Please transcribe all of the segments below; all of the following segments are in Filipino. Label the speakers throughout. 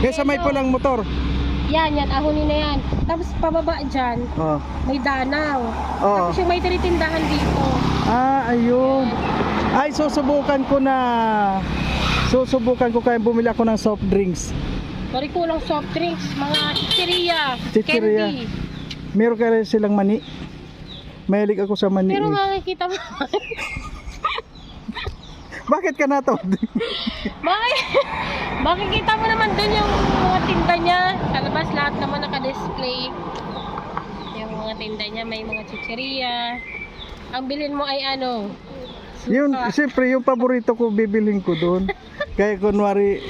Speaker 1: Kaya sa may pulang motor.
Speaker 2: Yan, yan, ahonin na yan. Tapos pababa dyan,
Speaker 1: Oh.
Speaker 2: may danaw.
Speaker 1: Oh.
Speaker 2: Tapos yung may tinitindahan dito.
Speaker 1: Ah, ayun. Ay, susubukan ko na. Susubukan ko kaya bumili ako ng soft drinks.
Speaker 2: Pari kulang soft drinks, mga chicheria,
Speaker 1: Chicheria.
Speaker 2: candy.
Speaker 1: Meron kaya silang mani. Mahilig ako sa mani.
Speaker 2: Pero
Speaker 1: eh.
Speaker 2: makikita mo,
Speaker 1: Bakit ka na to?
Speaker 2: Maki- makikita mo naman dun yung mga tinda niya. Sa labas lahat naman naka-display. Yung mga tinda niya, may mga chicheria. Ang bilin mo ay ano? Suka.
Speaker 1: yun, siyempre yung paborito ko bibilhin ko doon. Kaya kunwari,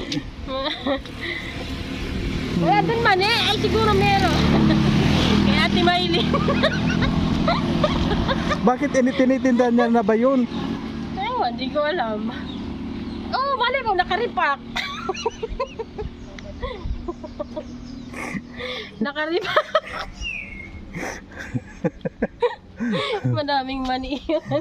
Speaker 2: Wala dun man eh. Ay siguro meron. Kay Ate Miley.
Speaker 1: bakit initinitinda niya na ba yun?
Speaker 2: Ewan, di ko alam. Oh, mali mo, nakaripak. nakaripak. Madaming mani yun.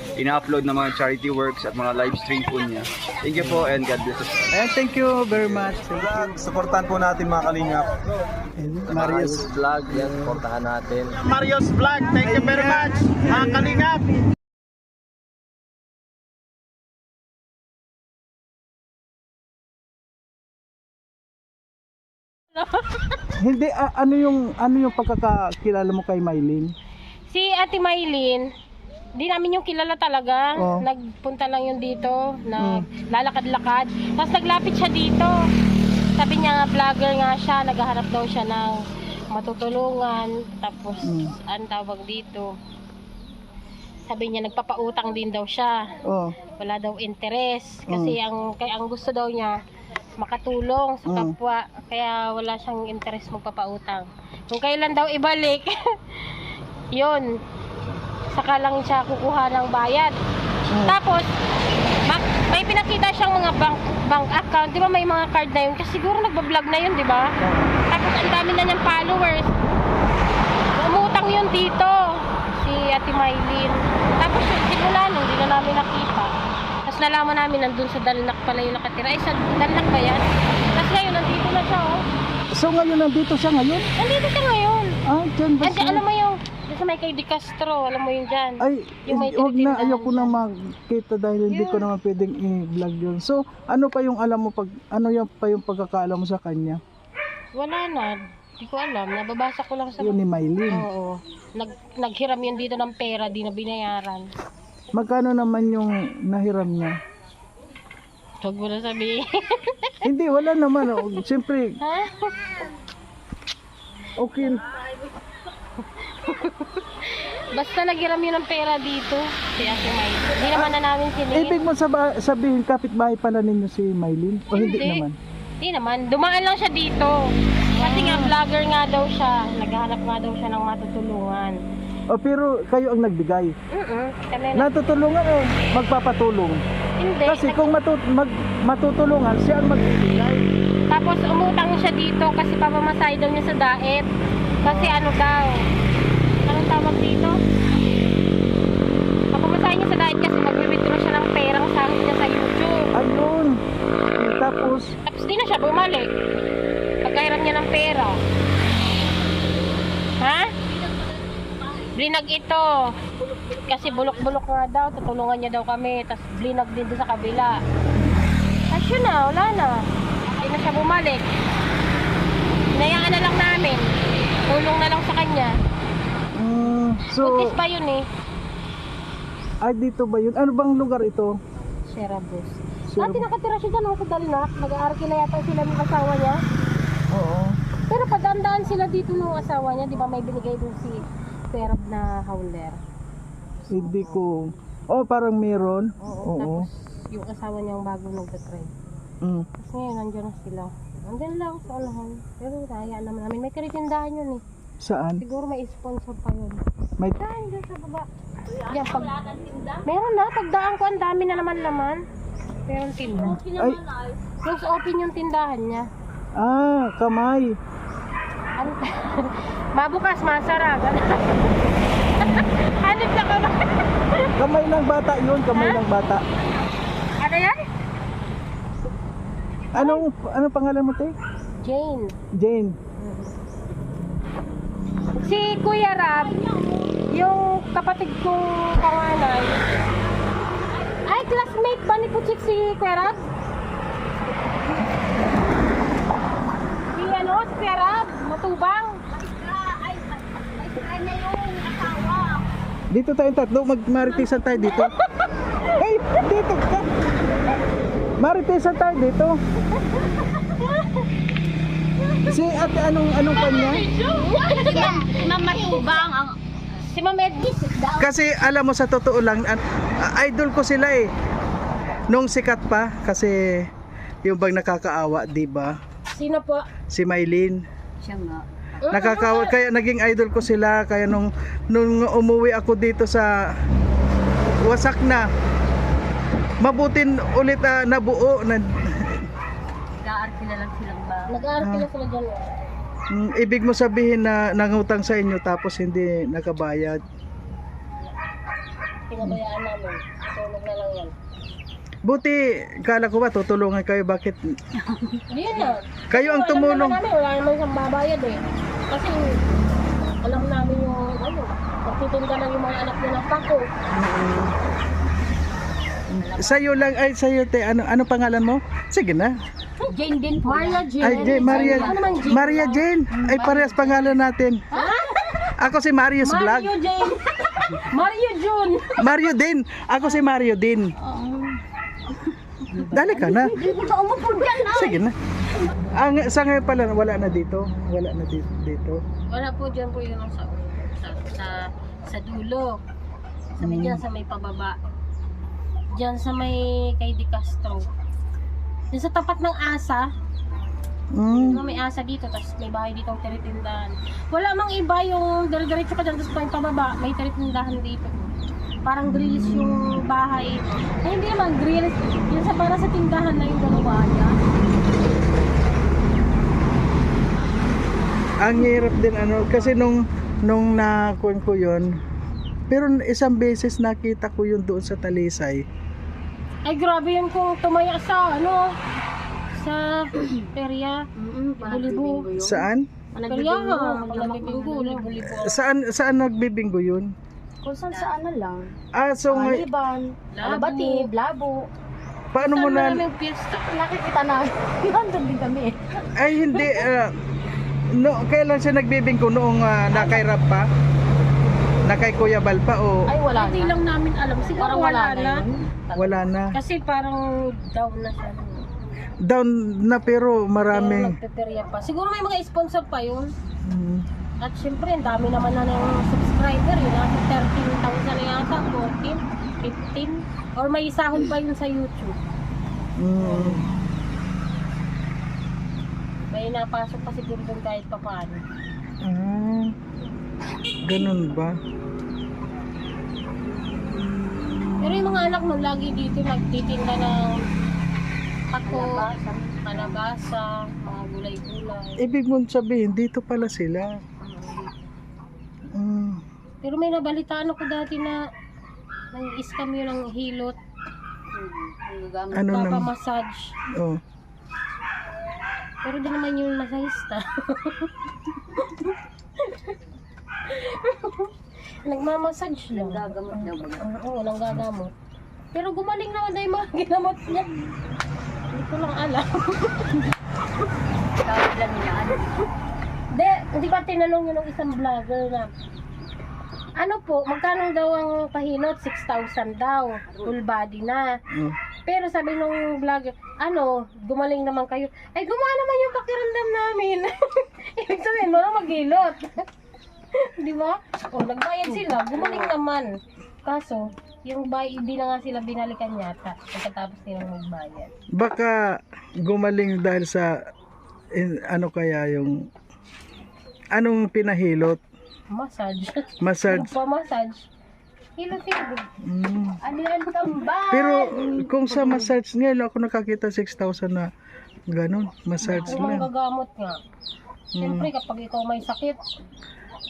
Speaker 3: ina-upload na mga charity works at mga live stream po niya. Thank you po and God bless us.
Speaker 1: Ayan, thank you very much. Thank you.
Speaker 4: Supportan po natin mga kalingap.
Speaker 1: And Marius.
Speaker 3: Vlog, yan, supportahan natin.
Speaker 4: Mario's Vlog, thank you very much. Mga kalingap.
Speaker 1: Hindi, ano yung ano yung pagkakakilala mo kay Mylene?
Speaker 2: Si Ate Maylin, di namin yung kilala talaga.
Speaker 1: Oh.
Speaker 2: Nagpunta lang yun dito, naglalakad-lakad. Tapos naglapit siya dito. Sabi niya nga, vlogger nga siya, naghahanap daw siya ng matutulungan. Tapos,
Speaker 1: Mm.
Speaker 2: ang tawag dito, sabi niya, nagpapautang din daw siya.
Speaker 1: Oh.
Speaker 2: Wala daw interest. Kasi ang, kaya ang gusto daw niya, makatulong sa
Speaker 1: Mm.
Speaker 2: kapwa. Kaya wala siyang interest magpapautang. Kung kailan daw ibalik, yun, saka lang siya kukuha ng bayad.
Speaker 1: Mm.
Speaker 2: Tapos, may pinakita siyang mga bank bank account. Di ba may mga card na yun? Kasi siguro nagbablog na yun, di ba? Tapos ang dami na niyang followers. Umutang yun dito, si Ate Mylene. Tapos simula nung hindi na namin nakita. Tapos nalaman namin nandun sa Dalnak pala yung nakatira. Ay, sa Dalnak ba yan? Tapos ngayon, nandito na siya, oh.
Speaker 1: So ngayon nandito siya ngayon?
Speaker 2: Nandito siya ngayon.
Speaker 1: Ah, dyan ba
Speaker 2: Andi,
Speaker 1: siya?
Speaker 2: alam mo yung, sa may kay Di Castro, alam mo yun dyan.
Speaker 1: Ay,
Speaker 2: Yung may
Speaker 1: huwag na,
Speaker 2: tinitindahan
Speaker 1: ayoko na magkita dahil hindi ko naman pwedeng i-vlog yun. So, ano pa yung alam mo pag, ano yung pa yung pagkakaalam mo sa kanya?
Speaker 2: Wala na. Hindi ko alam. Nababasa ko lang sa...
Speaker 1: Yun ni Mylene.
Speaker 2: Oo. Nag, naghiram yun dito ng pera, di na binayaran.
Speaker 1: Magkano naman yung nahiram niya?
Speaker 2: Huwag mo na sabihin.
Speaker 1: hindi, wala naman. Oh. Siyempre, okay.
Speaker 2: Basta naghiram yun ng pera dito. Si Ate May. Hindi naman na namin siningin.
Speaker 1: Ibig mo saba- sabihin, kapitbahay pala ninyo si Mylene? O hindi,
Speaker 2: Hindi.
Speaker 1: naman?
Speaker 2: Hindi naman. Dumaan lang siya dito. Kasi nga vlogger nga daw siya. Naghahanap nga daw siya ng matutulungan.
Speaker 1: O pero kayo ang nagbigay.
Speaker 2: Mm Kami na.
Speaker 1: Natutulungan o magpapatulong?
Speaker 2: Hindi.
Speaker 1: Kasi kung matu- mag- matutulungan, siya ang magbibigay.
Speaker 2: Tapos umutang siya dito kasi pamamasay daw niya sa daet. Kasi ano daw, anong tawag dito? Pamamasay niya sa daet kasi mag-withdraw siya ng perang sahod niya sa YouTube.
Speaker 1: Ayun. Tapos,
Speaker 2: Tapos di na siya bumalik. Pagkairam niya ng pera. Ha? Blinag ito. Kasi bulok-bulok nga daw, tutulungan niya daw kami. Tapos blinag din doon sa kabila. Tapos yun na, wala na. Hindi na siya bumalik. Hinayaan na lang namin. Tulong na lang sa kanya.
Speaker 1: mm, so,
Speaker 2: Buntis pa yun eh.
Speaker 1: ay dito ba yun? Ano bang lugar ito?
Speaker 2: Serabus.
Speaker 1: Sir-
Speaker 2: Dati nakatira siya dyan, sa Dalnak. Nag-aarkila yata sila ng asawa niya.
Speaker 1: Oo.
Speaker 2: Pero padandaan sila dito ng asawa niya, di ba may binigay dun si Perab na howler.
Speaker 1: Hindi ko. Oh, parang meron.
Speaker 2: Oo.
Speaker 1: Oo.
Speaker 2: Tapos yung asawa niya ang bago nagtatry.
Speaker 1: Mm.
Speaker 2: Tapos ngayon nandiyan na sila. Nandiyan lang sa alahan. Pero kaya naman namin. May karitindahan yun eh.
Speaker 1: Saan?
Speaker 2: Siguro may sponsor pa yun.
Speaker 1: May
Speaker 2: Saan dyan sa baba? Yan, pag... Meron na, pagdaan ko, ang dami na naman laman. Meron tinda.
Speaker 1: Ay,
Speaker 2: Close open yung tindahan niya.
Speaker 1: ah, kamay.
Speaker 2: Ano? Mabukas, masara. Hanip na ka ba?
Speaker 1: Kamay ng bata yun, kamay ng bata.
Speaker 2: ano yan?
Speaker 1: Anong, anong pangalan mo, te?
Speaker 2: Jane.
Speaker 1: Jane.
Speaker 2: Si Kuya Rab, yung kapatid kong panganay, ay, classmate ba ni Puchik si Kuya Rab? Si ano, si Kuya Rab, matubang.
Speaker 1: Dito tayong tatlo, magmaritisan tayo dito. Hey, dito ka. Maritisan tayo dito. Si ate, anong, anong kanya?
Speaker 5: Mamatubang ang
Speaker 2: Si Ma'am.
Speaker 1: Kasi alam mo sa totoo lang, an- idol ko sila eh. Nung sikat pa, kasi yung bang nakakaawa, di ba?
Speaker 2: Sino po?
Speaker 1: Si Maylin.
Speaker 5: Siya nga.
Speaker 1: Nakakawa, kaya naging idol ko sila. Kaya nung, nung umuwi ako dito sa wasak na, mabutin ulit ah, nabuo. Na,
Speaker 5: Nag-aarkila lang silang ba?
Speaker 2: Nag-aaral sila sila dyan. oh.
Speaker 1: Mm, ibig mo sabihin na nangutang sa inyo tapos hindi nakabayad.
Speaker 2: Pinabayaan namin. Tulog na lang yan.
Speaker 1: Buti, kala ko ba tutulungan kayo bakit
Speaker 2: yan na.
Speaker 1: kayo ang
Speaker 2: Alam
Speaker 1: tumulong.
Speaker 2: naman namin, wala naman siyang babayad eh. Kasi alam namin yung ano, pagtitinda lang yung mga anak niya ng pako.
Speaker 1: Sa'yo lang, ay sa'yo te, ano, ano pangalan mo? Sige na.
Speaker 5: Jane din po.
Speaker 2: Maria Jane.
Speaker 1: Ay, Jane, Maria,
Speaker 2: Ano naman Jane?
Speaker 1: Maria Jane. Ay, parehas pangalan natin. Ako si Marius Vlog.
Speaker 2: Mario Jane. Mario June.
Speaker 1: Mario din. Ako si Mario din. Dali ka na. Sige na. Ang sa ngayon pala wala na dito. Wala na dito. dito.
Speaker 2: Wala po dyan po yun sa, sa, sa, sa dulo. Sa may dyan, sa may pababa. Dyan sa may kay Di Castro. Dyan sa tapat ng asa,
Speaker 1: Mm.
Speaker 2: May asa dito, tapos may bahay dito ang tiritindahan. Wala mang iba yung dire-diretso ka dyan, tapos yung pababa, may tiritindahan dito. Parang grills yung bahay. Eh, hindi naman grills. Yung sa para sa tindahan na yung dalawa niya.
Speaker 1: Ang hirap din ano kasi nung nung nakuha ko 'yon. Pero isang beses nakita ko yun doon sa Talisay.
Speaker 2: Ay, grabe yun kung tumaya sa, ano, sa perya. Bulibo.
Speaker 1: Saan?
Speaker 2: Perya nagbibinggo.
Speaker 1: Saan saan nagbibinggo yun?
Speaker 5: Kung saan saan na lang.
Speaker 1: Ah, so nga,
Speaker 5: Aliban, Alabati, Blabo.
Speaker 1: paano mo na
Speaker 2: maraming piyesta?
Speaker 5: Nakikita na. Nandun din kami.
Speaker 1: ay hindi ah, no kailan siya nagbibinggo noong uh, nakay Rap pa? Nakay Kuya Bal pa o
Speaker 5: Ay, wala
Speaker 2: Hindi
Speaker 5: na.
Speaker 2: lang namin alam. Siguro
Speaker 5: Parang
Speaker 2: wala,
Speaker 5: wala na
Speaker 2: na.
Speaker 5: yun.
Speaker 1: wala na.
Speaker 2: Kasi parang down na siya.
Speaker 1: Down na pero
Speaker 2: Pero
Speaker 1: marami.
Speaker 2: nagpeperya pa. Siguro may mga sponsor pa yun.
Speaker 1: Mm.
Speaker 2: At syempre, ang dami naman na ng subscriber. Yun, nasa 13,000 na yata, 14, 15. Or may sahod pa yun sa YouTube.
Speaker 1: Mm.
Speaker 2: May napasok pa siguro doon kahit pa paano.
Speaker 1: Ah, ganun ba?
Speaker 2: Pero yung mga anak mo lagi dito nagtitinda ng pako, kalabasa, mga gulay-gulay.
Speaker 1: Ibig mong sabihin, dito pala sila.
Speaker 2: Pero may nabalitaan ako dati na nang-scam yun ng hilot,
Speaker 1: Ano nang...
Speaker 2: papa-massage.
Speaker 1: Oh.
Speaker 2: Pero di naman yung masahista. Nagmamassage lang.
Speaker 5: Gagamot daw ba?
Speaker 2: Oo, walang gagamot. Pero gumaling naman na yung mga ginamot niya. Hindi ko lang alam.
Speaker 5: Tawag lang. Ano?
Speaker 2: Hindi, hindi ba tinanong yun ng isang vlogger na ano po, magkano daw ang pahilot? 6,000 daw. Full body na.
Speaker 1: Oh.
Speaker 2: Pero sabi nung vlogger, ano, gumaling naman kayo. Ay, gumawa naman yung pakiramdam namin. Ibig sabihin, mga maghilot. Di ba? O, nagbayad sila, gumaling naman. Kaso, yung bay, hindi na nga sila binalikan yata pagkatapos nilang magbayad.
Speaker 1: Baka gumaling dahil sa in- ano kaya yung anong pinahilot?
Speaker 2: Massage.
Speaker 1: Massage.
Speaker 2: Pa-massage. kilo sir.
Speaker 1: Mm.
Speaker 2: Ano yan kambal?
Speaker 1: Pero kung sa massage ngayon ako nakakita 6,000 na ganun, massage
Speaker 2: Kung
Speaker 1: lang.
Speaker 2: manggagamot nga. Siyempre kapag ikaw may sakit,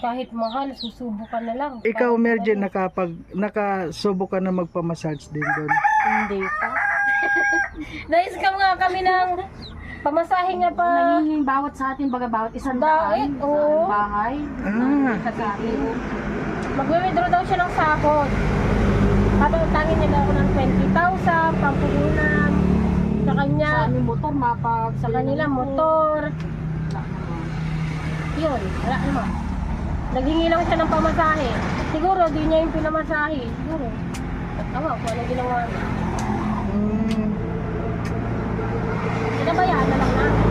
Speaker 2: kahit mahal, susubo ka na lang.
Speaker 1: Ikaw, Merjen, nakapag, nakasubo ka na magpamassage din doon.
Speaker 2: Hindi pa. Nais-scam nga kami ng pamasahe nga pa.
Speaker 6: Nangingin bawat sa atin, baga bawat isang daan
Speaker 2: Oo.
Speaker 6: sa bahay.
Speaker 1: Ah,
Speaker 6: Sa atin.
Speaker 2: Magwi-withdraw daw siya ng sahod. Tatangin niya daw ako ng 20,000, pampuhunan. Sa kanya,
Speaker 6: Sa aming motor, mapag
Speaker 2: sa kanila motor. Yun, wala naman. Naghingi lang siya ng pamasahe. Siguro, di niya yung pinamasahe. Siguro. Tawa ko, ano ginawa niya.
Speaker 1: mm,
Speaker 2: Pinabayaan na lang namin.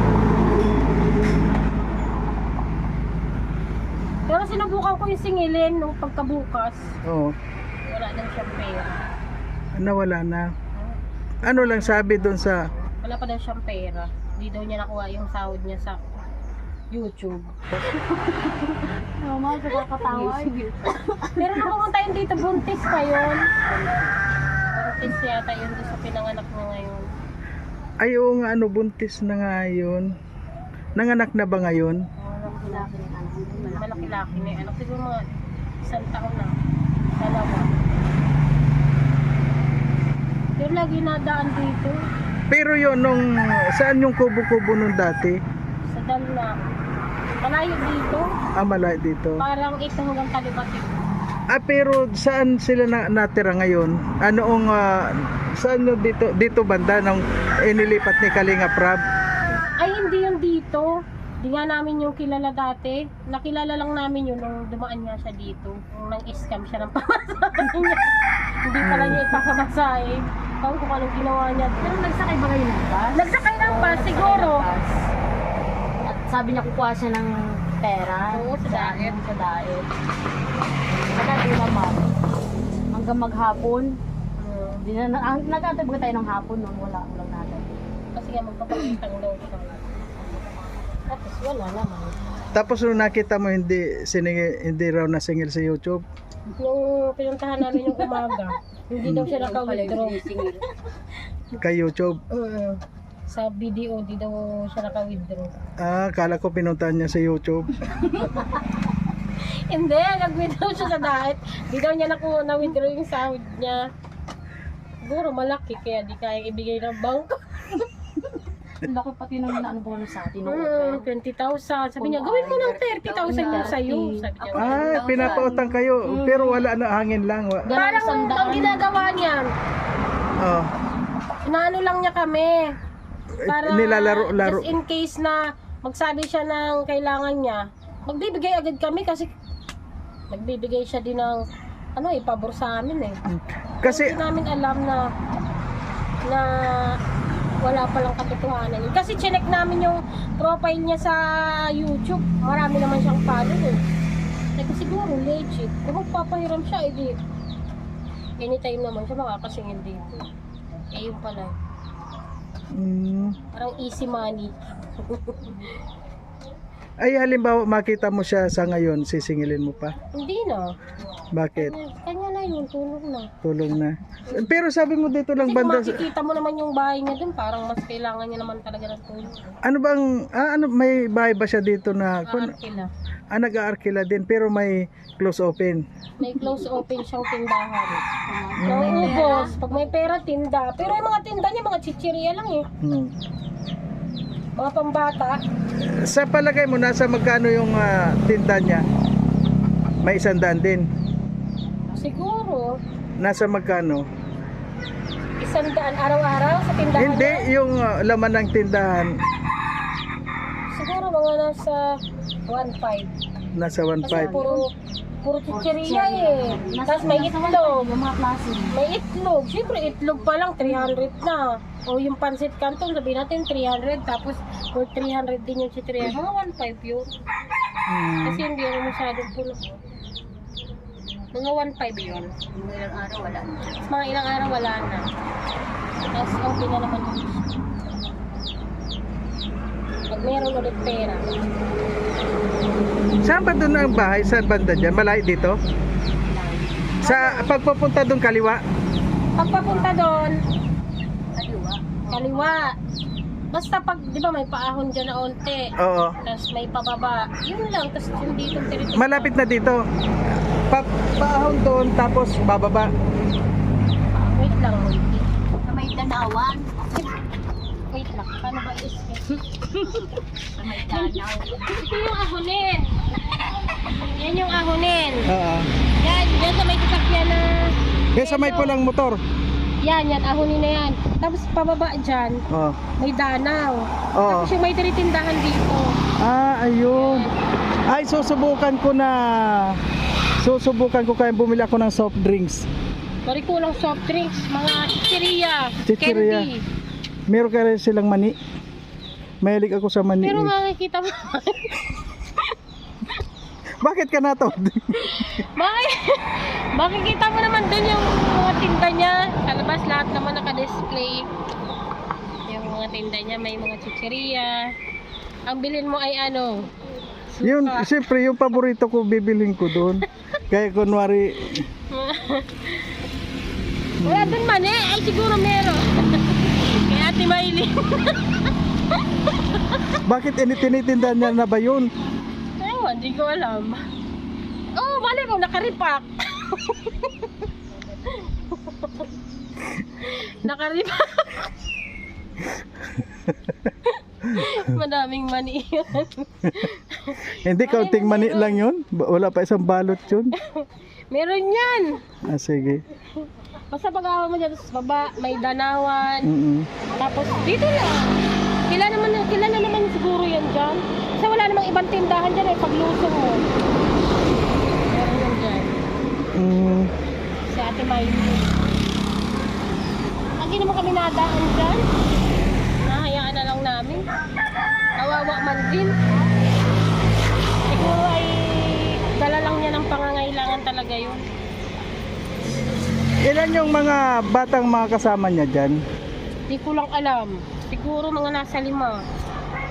Speaker 2: Pero sinubukan ko yung singilin nung pagkabukas.
Speaker 1: oh,
Speaker 2: Wala daw siyang pera.
Speaker 1: nawala na. Ano lang sabi doon sa,
Speaker 2: Wala pa daw siyang pera. Hindi daw niya nakuha yung sahod niya sa YouTube.
Speaker 6: Oo, mga nakakatawa.
Speaker 2: Pero nung pumunta yun dito, buntis pa yun. Buntis yata yun doon sa pinanganak mo ngayon.
Speaker 1: Ay oo nga, ano, buntis na nga yun. Nanganak na ba ngayon?
Speaker 2: Malaki-laki na yung anak. Siguro mga isang taon na. Dalawa. Pero lagi nadaan dito.
Speaker 1: Pero yun, nung, saan yung kubo-kubo nung dati?
Speaker 2: Sa Dalna. Malayo dito.
Speaker 1: Ah, malay dito.
Speaker 2: Parang ito hanggang Talibati.
Speaker 1: Ah, pero saan sila na, natira ngayon? Anoong, ah, saan yung dito, dito banda nung inilipat ni Kalinga Prab?
Speaker 2: Ay, hindi yun dito. Di nga namin yung kilala dati. Nakilala lang namin yun nung dumaan nga siya dito. Nung nang-scam siya ng pamasahe niya. hindi pala niya ipapamasahe. Kung kung anong ginawa niya.
Speaker 6: Pero nagsakay ba kayo ng bus?
Speaker 2: Nagsakay ng bus siguro.
Speaker 6: At sabi niya kukuha siya ng pera.
Speaker 2: Oo, sa diet.
Speaker 6: Sa diet. Saka di naman. Hanggang maghapon.
Speaker 2: Hmm.
Speaker 6: Di na, ang, nagtatagpo tayo ng hapon noon. Wala, walang natin.
Speaker 2: Kasi nga magpapakitang daw siya. Tapos wala naman.
Speaker 1: Tapos nung nakita mo hindi, siningi, hindi raw nasingil sa YouTube?
Speaker 2: Nung pinuntahan namin yung umaga, hindi daw siya naka-withdraw.
Speaker 1: Kay YouTube?
Speaker 2: Mm. Sa video, di daw siya naka-withdraw.
Speaker 1: Ah, kala ko pinuntahan niya sa YouTube.
Speaker 2: Hindi, nag-withdraw siya sa diet. Di daw niya nakuha na withdraw yung sahod niya. Siguro malaki kaya di kaya ibigay ng bangko.
Speaker 6: Ang laki pati ng ano bonus sa atin.
Speaker 2: Hmm, 20,000. Sabi niya, gawin mo ng 30,000 yung sa'yo. Sabi niya.
Speaker 1: Ah, pinapautang kayo. Pero wala na, hangin lang. Wa-
Speaker 2: Parang ang ginagawa niya,
Speaker 1: Oh,
Speaker 2: inaano lang niya kami. Para
Speaker 1: nilalaro-laro.
Speaker 2: just in case na magsabi siya ng kailangan niya, magbibigay agad kami kasi nagbibigay siya din ng ano eh, pabor sa amin eh.
Speaker 1: Kasi,
Speaker 2: Hindi namin alam na na wala palang katotohanan yun. Kasi chinek namin yung profile niya sa YouTube. Marami naman siyang follower. Like, siguro legit. Kung magpapahiram siya, edi anytime naman siya makakasingil dito. Eh, yun pala.
Speaker 1: mm,
Speaker 2: Parang easy money.
Speaker 1: ay halimbawa makita mo siya sa ngayon, sisingilin mo pa.
Speaker 2: Hindi na.
Speaker 1: Bakit?
Speaker 2: Kanya na yun, tulog na.
Speaker 1: Tulong na. Pero sabi mo dito lang
Speaker 2: Kasi
Speaker 1: banda,
Speaker 2: kung makikita mo naman yung bahay niya dun, parang mas kailangan niya naman talaga ng tulong.
Speaker 1: ano bang, ah, ano, may bahay ba siya dito na, kun,
Speaker 2: Kaarkila.
Speaker 1: ah, nag-aarkila din, pero may close open.
Speaker 2: May close open siyang tindahan. Nauubos. Pag may pera, tinda. Pero yung mga tinda niya, mga chichirya lang eh.
Speaker 1: Hmm.
Speaker 2: Mga pambata.
Speaker 1: Sa palagay mo, nasa magkano yung ah, tinda niya? May isang daan din.
Speaker 2: Siguro,
Speaker 1: Nasa magkano?
Speaker 2: isang daan araw-araw sa tindahan
Speaker 1: Hindi,
Speaker 2: niya.
Speaker 1: yung ah, laman ng tindahan,
Speaker 2: Siguro mga nasa 1.5.
Speaker 1: nasa
Speaker 2: Kasi
Speaker 1: 1.5.
Speaker 2: puro, puro chichirya eh. Tapos may
Speaker 6: Nasa
Speaker 2: itlog. May itlog. Siyempre, itlog pa lang, 300 na. O yung pancit canton, sabihin natin 300. Tapos, for 300 din yung chichirya. Mga 1.5 yun.
Speaker 1: Hmm.
Speaker 2: Kasi hindi ako masyadong puno. Mga 1.5 yun. Mga ilang araw wala na. Mga ilang araw wala na. Tapos okay na naman yung Pag meron ulit pera.
Speaker 1: Saan ba doon ang bahay? Saan banda dyan? Malayo dito? Sa pagpapunta doon kaliwa.
Speaker 2: Pagpapunta doon,
Speaker 5: Kaliwa.
Speaker 2: Basta pag, di ba may paahon dyan na onte.
Speaker 1: Oo.
Speaker 2: Tapos may pababa. Yun lang. Tapos yung dito teritoryo.
Speaker 1: Malapit na dito. Pa paahon doon tapos bababa.
Speaker 2: Wait lang, Monty.
Speaker 5: Sa may danawan.
Speaker 2: Wait lang. Paano ba is
Speaker 5: Sa may danaw.
Speaker 2: Ito yung ahonin. Yan yung ahonin.
Speaker 1: Oo.
Speaker 2: Yan, yan sa may sasakyan na...
Speaker 1: Kaya sa may pulang motor.
Speaker 2: Yan, yan, ahonin na yan. Tapos pababa dyan,
Speaker 1: Oo.
Speaker 2: may danaw.
Speaker 1: Oo.
Speaker 2: Tapos yung may tinitindahan dito.
Speaker 1: Ah, ayun. Ay, susubukan ko na. Susubukan ko kaya bumili ako ng soft drinks.
Speaker 2: Bari kulang soft drinks, mga chicheria,
Speaker 1: Chicheria.
Speaker 2: candy.
Speaker 1: Meron kaya silang mani. Mahilig ako sa mani.
Speaker 2: Pero
Speaker 1: eh.
Speaker 2: makikita mo,
Speaker 1: Bakit ka na to?
Speaker 2: Bakit? Makikita mo naman dun yung mga tinda niya. Sa labas lahat naman naka-display. Yung mga tinda niya may mga chicheria. Ang bilhin mo ay ano? Suka.
Speaker 1: yun, siyempre, yung paborito ko bibilhin ko doon. Kaya kunwari,
Speaker 2: Wala dun man eh. Ay siguro meron. Kaya Ate Maylin.
Speaker 1: bakit ini tinitinda niya na ba yun?
Speaker 2: Ewan, di ko alam. Oh, bali ko, nakaripak. nakaripak. Madaming mani yun.
Speaker 1: Hindi, kaunting mani lang yun. Wala pa isang balot yun.
Speaker 2: Meron yan.
Speaker 1: Ah, sige.
Speaker 2: Basta pag mo dyan, baba, may danawan.
Speaker 1: Mm-mm.
Speaker 2: Tapos dito lang. Kilala naman, kilala naman siguro yan dyan. Kasi wala namang ibang tindahan dyan eh, paglusong mo. Meron yan dyan.
Speaker 1: Mm,
Speaker 2: Si Ate Miley. Lagi naman kami nadaan dyan. Nahayaan na lang namin. Kawawa man din. Siguro ay dala lang niya ng pangangailangan talaga yun.
Speaker 1: ilan yung mga batang mga kasama niya dyan?
Speaker 2: Di ko lang alam. Siguro mga nasa lima.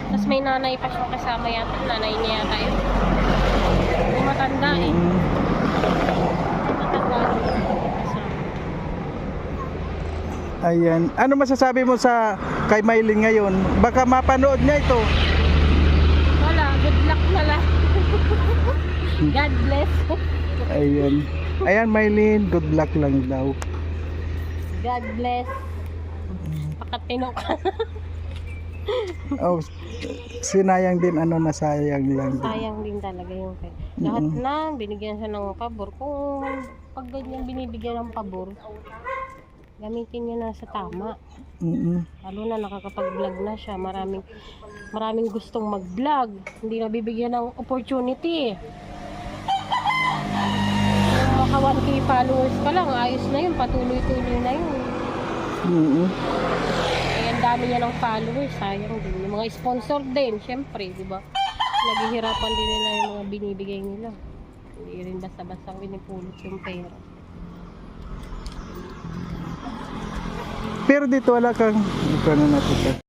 Speaker 2: Tapos may nanay pa siyang kasama yata. Nanay niya yata yun. May matanda eh.
Speaker 1: Mm.
Speaker 2: Matanda yung kasama.
Speaker 1: Ayan. Ano masasabi mo sa kay Maylin ngayon? Baka mapanood niya ito.
Speaker 2: Wala, good luck na lang. God bless.
Speaker 1: Ayan. Ayan, Maylin. Good luck lang daw.
Speaker 2: God bless. Pakatino ka.
Speaker 1: Oh, sinayang din ano nasayang lang.
Speaker 2: Sayang din talaga yung kay. Lahat na, binigyan siya ng pabor. Kung pag ganyan binibigyan ng pabor, gamitin niya na sa tama.
Speaker 1: Mm-mm.
Speaker 2: Lalo na nakakapag-vlog na siya. Maraming maraming gustong mag-vlog. Hindi nabibigyan ng opportunity. Maka 1k followers ka lang, ayos na yun. Patuloy-tuloy na yun.
Speaker 1: Mm-mm.
Speaker 2: Eh, ang dami niya ng followers. Sayang din. Yung mga sponsor din, syempre, di ba? Naghihirapan din nila yung mga binibigay nila. Hindi rin basta-basta pinipulot yung pera.
Speaker 1: Pero dito wala kang... Ito na natin.